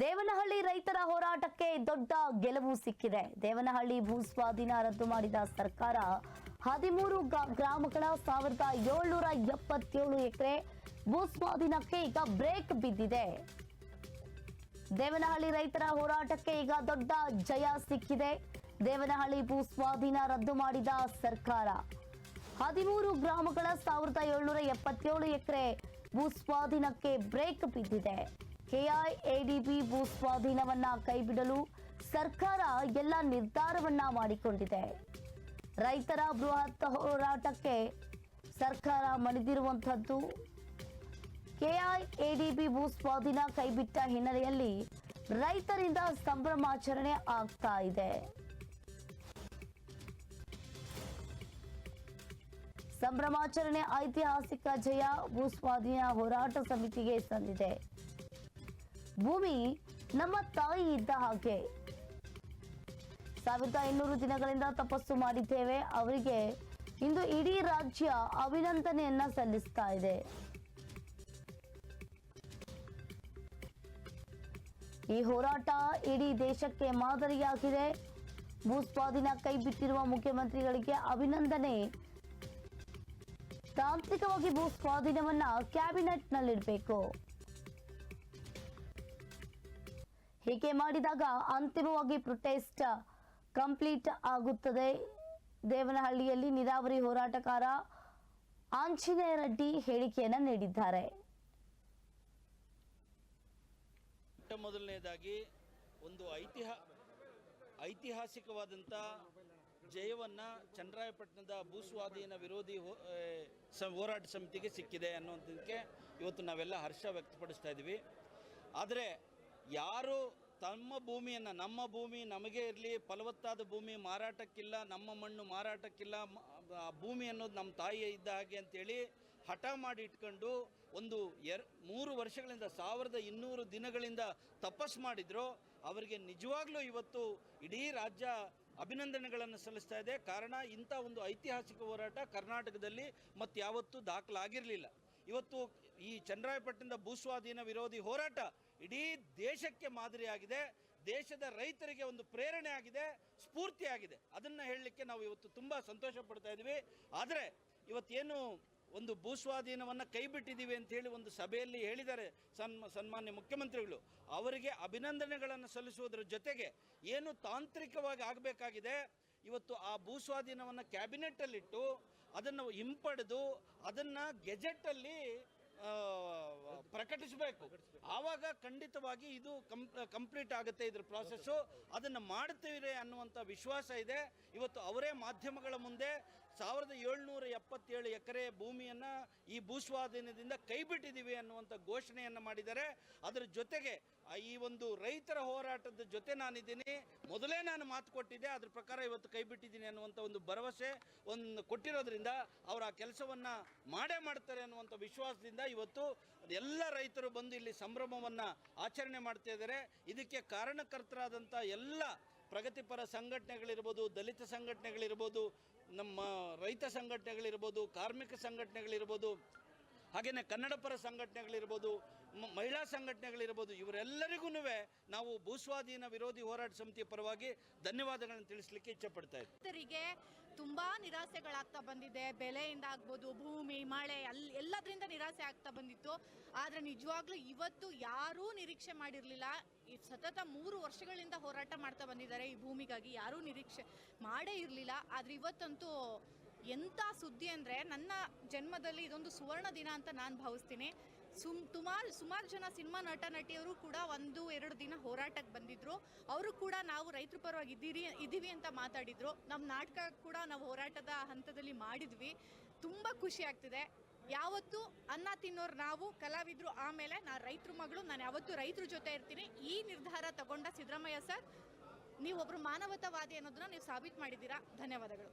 ದೇವನಹಳ್ಳಿ ರೈತರ ಹೋರಾಟಕ್ಕೆ ದೊಡ್ಡ ಗೆಲುವು ಸಿಕ್ಕಿದೆ. ದೇವನಹಳ್ಳಿ ಭೂ ಸ್ವಾಧೀನ ರದ್ದು ಮಾಡಿದ ಸರ್ಕಾರ ಹದಿಮೂರು ಗ್ರಾಮಗಳ ಸಾವಿರದ ಏಳ್ನೂರ ಎಪ್ಪತ್ತೇಳು ಎಕರೆ ಭೂ ಸ್ವಾಧೀನಕ್ಕೆ ಈಗ ಬ್ರೇಕ್ ಬಿದ್ದಿದೆ. ದೇವನಹಳ್ಳಿ ರೈತರ ಹೋರಾಟಕ್ಕೆ ಈಗ ದೊಡ್ಡ ಜಯ ಸಿಕ್ಕಿದೆ. ದೇವನಹಳ್ಳಿ ಭೂ ಸ್ವಾಧೀನ ರದ್ದು ಮಾಡಿದ ಸರ್ಕಾರ ಹದಿಮೂರು ಗ್ರಾಮಗಳ ಸಾವಿರದ ಏಳ್ನೂರ ಎಪ್ಪತ್ತೇಳು ಎಕರೆ ಭೂಸ್ವಾಧೀನಕ್ಕೆ ಬ್ರೇಕ್ ಬಿದ್ದಿದೆ. ಕೆಐಎಡಿಬಿ ಭೂ ಸ್ವಾಧೀನವನ್ನ ಕೈಬಿಡಲು ಸರ್ಕಾರ ಎಲ್ಲ ನಿರ್ಧಾರವನ್ನ ಮಾಡಿಕೊಂಡಿದೆ. ರೈತರ ಬೃಹತ್ ಹೋರಾಟಕ್ಕೆ ಸರ್ಕಾರ ಮಣಿದಿರುವಂಥದ್ದು. ಕೆಐಎಡಿಬಿ ಭೂ ಸ್ವಾಧೀನ ಕೈಬಿಟ್ಟ ಹಿನ್ನೆಲೆಯಲ್ಲಿ ರೈತರಿಂದ ಸಂಭ್ರಮಾಚರಣೆ ಆಗ್ತಾ ಇದೆ. ಸಂಭ್ರಮಾಚರಣೆ ಐತಿಹಾಸಿಕ ಜಯ ಭೂ ಸ್ವಾಧೀನ ಹೋರಾಟ ಸಮಿತಿಗೆ ಸಂದಿದೆ ಭೂಮಿ ನಮ್ಮ ತಾಯಿ ಇದ್ದ ಹಾಗೆ. ಸಾವಿರದ ಐನೂರು ದಿನಗಳಿಂದ ತಪಸ್ಸು ಮಾಡಿದ್ದೇವೆ. ಅವರಿಗೆ ಇಂದು ಇಡೀ ರಾಜ್ಯ ಅಭಿನಂದನೆಯನ್ನ ಸಲ್ಲಿಸ್ತಾ ಇದೆ. ಈ ಹೋರಾಟ ಇಡೀ ದೇಶಕ್ಕೆ ಮಾದರಿಯಾಗಿದೆ. ಭೂ ಸ್ವಾಧೀನ ಕೈ ಬಿಟ್ಟಿರುವ ಮುಖ್ಯಮಂತ್ರಿಗಳಿಗೆ ಅಭಿನಂದನೆ. ತಾಂತ್ರಿಕವಾಗಿ ಭೂ ಸ್ವಾಧೀನವನ್ನ ಕ್ಯಾಬಿನೆಟ್ನಲ್ಲಿಡಬೇಕು. ಹೀಗೆ ಮಾಡಿದಾಗ ಅಂತಿಮವಾಗಿ ಪ್ರೊಟೆಸ್ಟ್ ಕಂಪ್ಲೀಟ್ ಆಗುತ್ತದೆ. ದೇವನಹಳ್ಳಿಯಲ್ಲಿ ನೀರಾವರಿ ಹೋರಾಟಗಾರ ಆಂಜನೇಯ ರೆಡ್ಡಿ ಹೇಳಿಕೆಯನ್ನು ನೀಡಿದ್ದಾರೆ. ಮೊಟ್ಟ ಮೊದಲನೇದಾಗಿ ಒಂದು ಐತಿಹ ಐತಿಹಾಸಿಕವಾದಂಥ ಜಯವನ್ನು ಚನ್ನರಾಯಪಟ್ಟಣದ ಭೂಸ್ವಾಧೀನ ವಿರೋಧಿ ಹೋರಾಟ ಸಮಿತಿಗೆ ಸಿಕ್ಕಿದೆ ಅನ್ನೋದಕ್ಕೆ ಇವತ್ತು ನಾವೆಲ್ಲ ಹರ್ಷ ವ್ಯಕ್ತಪಡಿಸ್ತಾ ಇದ್ದೀವಿ ಆದರೆ ಯಾರು ತಮ್ಮ ಭೂಮಿಯನ್ನು, ನಮ್ಮ ಭೂಮಿ ನಮಗೆ ಇರಲಿ, ಫಲವತ್ತಾದ ಭೂಮಿ ಮಾರಾಟಕ್ಕಿಲ್ಲ, ನಮ್ಮ ಮಣ್ಣು ಮಾರಾಟಕ್ಕಿಲ್ಲ ಭೂಮಿ ಅನ್ನೋದು ನಮ್ಮ ತಾಯಿಯೇ ಇದ್ದ ಹಾಗೆ ಅಂತೇಳಿ ಹಠ ಮಾಡಿ ಇಟ್ಕೊಂಡು ಒಂದು ಎರ್, ಮೂರು ವರ್ಷಗಳಿಂದ, ಸಾವಿರದ ಇನ್ನೂರು ದಿನಗಳಿಂದ ತಪಸ್ ಮಾಡಿದ್ರು. ಅವರಿಗೆ ನಿಜವಾಗ್ಲೂ ಇವತ್ತು ಇಡೀ ರಾಜ್ಯ ಅಭಿನಂದನೆಗಳನ್ನು ಸಲ್ಲಿಸ್ತಾ ಇದೆ. ಕಾರಣ ಇಂಥ ಒಂದು ಐತಿಹಾಸಿಕ ಹೋರಾಟ ಕರ್ನಾಟಕದಲ್ಲಿ ಮತ್ತು ಯಾವತ್ತೂ ದಾಖಲಾಗಿರಲಿಲ್ಲ. ಇವತ್ತು ಈ ಚನ್ನರಾಯಪಟ್ಟಣದ ಭೂಸ್ವಾಧೀನ ವಿರೋಧಿ ಹೋರಾಟ ಇಡೀ ದೇಶಕ್ಕೆ ಮಾದರಿಯಾಗಿದೆ. ದೇಶದ ರೈತರಿಗೆ ಒಂದು ಪ್ರೇರಣೆ ಆಗಿದೆ, ಸ್ಫೂರ್ತಿಯಾಗಿದೆ. ಅದನ್ನು ಹೇಳಲಿಕ್ಕೆ ನಾವು ಇವತ್ತು ತುಂಬ ಸಂತೋಷ ಪಡ್ತಾ ಇದ್ದೀವಿ ಆದರೆ ಇವತ್ತೇನು ಒಂದು ಭೂಸ್ವಾಧೀನವನ್ನು ಕೈ ಬಿಟ್ಟಿದ್ದೀವಿ ಅಂತೇಳಿ ಒಂದು ಸಭೆಯಲ್ಲಿ ಹೇಳಿದ್ದಾರೆ ಸನ್ಮ ಸನ್ಮಾನ್ಯ ಮುಖ್ಯಮಂತ್ರಿಗಳು. ಅವರಿಗೆ ಅಭಿನಂದನೆಗಳನ್ನು ಸಲ್ಲಿಸುವುದರ ಜೊತೆಗೆ ಏನು ತಾಂತ್ರಿಕವಾಗಿ ಆಗಬೇಕಾಗಿದೆ ಇವತ್ತು ಆ ಭೂಸ್ವಾಧೀನವನ್ನು ಕ್ಯಾಬಿನೆಟ್ಟಲ್ಲಿಟ್ಟು ಅದನ್ನು ಹಿಂಪಡೆದು ಅದನ್ನು ಗೆಜೆಟಲ್ಲಿ ಪ್ರಕಟಿಸಬೇಕು. ಆವಾಗ ಖಂಡಿತವಾಗಿ ಇದು ಕಂಪ್ಲೀಟ್ ಆಗುತ್ತೆ ಇದ್ರ ಪ್ರಾಸೆಸ್ಸು ಅದನ್ನು ಮಾಡ್ತೀವಿ ಅನ್ನುವಂಥ ವಿಶ್ವಾಸ ಇದೆ. ಇವತ್ತು ಅವರೇ ಮಾಧ್ಯಮಗಳ ಮುಂದೆ ಸಾವಿರದ ಏಳ್ನೂರ ಎಪ್ಪತ್ತೇಳು ಎಕರೆ ಭೂಮಿಯನ್ನು ಈ ಭೂಸ್ವಾಧೀನದಿಂದ ಕೈಬಿಟ್ಟಿದ್ದೀವಿ ಅನ್ನುವಂಥ ಘೋಷಣೆಯನ್ನು ಮಾಡಿದ್ದಾರೆ. ಅದರ ಜೊತೆಗೆ ಈ ಒಂದು ರೈತರ ಹೋರಾಟದ ಜೊತೆ ನಾನಿದ್ದೀನಿ. ಮೊದಲೇ ನಾನು ಮಾತು ಕೊಟ್ಟಿದ್ದೆ, ಅದ್ರ ಪ್ರಕಾರ ಇವತ್ತು ಕೈ ಬಿಟ್ಟಿದ್ದೀನಿ ಅನ್ನುವಂಥ ಒಂದು ಭರವಸೆ ಒಂದು ಕೊಟ್ಟಿರೋದ್ರಿಂದ ಅವರು ಆ ಕೆಲಸವನ್ನು ಮಾಡೇ ಮಾಡ್ತಾರೆ ಅನ್ನುವಂಥ ವಿಶ್ವಾಸದಿಂದ ಇವತ್ತು ಎಲ್ಲ ರೈತರು ಬಂದು ಇಲ್ಲಿ ಸಂಭ್ರಮವನ್ನು ಆಚರಣೆ ಮಾಡ್ತಾ ಇದ್ದಾರೆ. ಇದಕ್ಕೆ ಕಾರಣಕರ್ತರಾದಂಥ ಎಲ್ಲ ಪ್ರಗತಿಪರ ಸಂಘಟನೆಗಳಿರ್ಬೋದು, ದಲಿತ ಸಂಘಟನೆಗಳಿರ್ಬೋದು ನಮ್ಮ ರೈತ ಸಂಘಟನೆಗಳಿರ್ಬೋದು ಕಾರ್ಮಿಕ ಸಂಘಟನೆಗಳಿರ್ಬೋದು ಹಾಗೆಯೇ ಕನ್ನಡ ಪರ ಸಂಘಟನೆಗಳಿರ್ಬೋದು ಮಹಿಳಾ ಸಂಘಟನೆಗಳಿರ್ಬೋದು ಇವರೆಲ್ಲರಿಗೂ ನಾವು ಭೂಸ್ವಾಧೀನ ವಿರೋಧಿ ಹೋರಾಟ ಸಮಿತಿಯ ಪರವಾಗಿ ಧನ್ಯವಾದಗಳನ್ನು ತಿಳಿಸಲಿಕ್ಕೆ ಇಚ್ಛಪಡ್ತಾ ರೈತರಿಗೆ ತುಂಬಾ ನಿರಾಸೆಗಳಾಗ್ತಾ ಬಂದಿದೆ. ಬೆಲೆಯಿಂದ ಆಗ್ಬೋದು, ಭೂಮಿ, ಮಳೆ ಅಲ್ಲಿ ಎಲ್ಲದರಿಂದ ನಿರಾಸೆ ಆಗ್ತಾ ಬಂದಿತ್ತು. ಆದ್ರೆ ನಿಜವಾಗ್ಲೂ ಇವತ್ತು ಯಾರೂ ನಿರೀಕ್ಷೆ ಮಾಡಿರಲಿಲ್ಲ. ಈ ಸತತ ಮೂರು ವರ್ಷಗಳಿಂದ ಹೋರಾಟ ಮಾಡ್ತಾ ಬಂದಿದ್ದಾರೆ ಈ ಭೂಮಿಗಾಗಿ. ಯಾರೂ ನಿರೀಕ್ಷೆ ಮಾಡೇ ಇರಲಿಲ್ಲ. ಆದ್ರೆ ಇವತ್ತಂತೂ ಎಂಥ ಸುದ್ದಿ ಅಂದರೆ ನನ್ನ ಜನ್ಮದಲ್ಲಿ ಇದೊಂದು ಸುವರ್ಣ ದಿನ ಅಂತ ನಾನು ಭಾವಿಸ್ತೀನಿ. ಸುಮ್ ತುಮಾರು ಸುಮಾರು ಜನ ಸಿನಿಮಾ ನಟ ನಟಿಯವರು ಕೂಡ ಒಂದು ಎರಡು ದಿನ ಹೋರಾಟಕ್ಕೆ ಬಂದಿದ್ರು. ಅವರು ಕೂಡ ನಾವು ರೈತರ ಪರವಾಗಿ ಇದ್ದೀರಿ, ಇದ್ದೀವಿ ಅಂತ ಮಾತಾಡಿದ್ರು. ನಮ್ಮ ನಾಟಕ ಕೂಡ ನಾವು ಹೋರಾಟದ ಹಂತದಲ್ಲಿ ಮಾಡಿದ್ವಿ. ತುಂಬ ಖುಷಿ ಆಗ್ತಿದೆ. ಯಾವತ್ತು ಅನ್ನ ತಿನ್ನೋರು ನಾವು, ಕಲಾವಿದ್ರು ಆಮೇಲೆ ನಾ ರೈತರ ಮಗಳು, ನಾನು ಯಾವತ್ತೂ ರೈತರ ಜೊತೆ ಇರ್ತೀನಿ. ಈ ನಿರ್ಧಾರ ತಗೊಂಡ ಸಿದ್ದರಾಮಯ್ಯ ಸರ್ ನೀವೊಬ್ಬರು ಮಾನವತಾವಾದಿ ಅನ್ನೋದನ್ನ ನೀವು ಸಾಬೀತು ಮಾಡಿದ್ದೀರಾ? ಧನ್ಯವಾದಗಳು.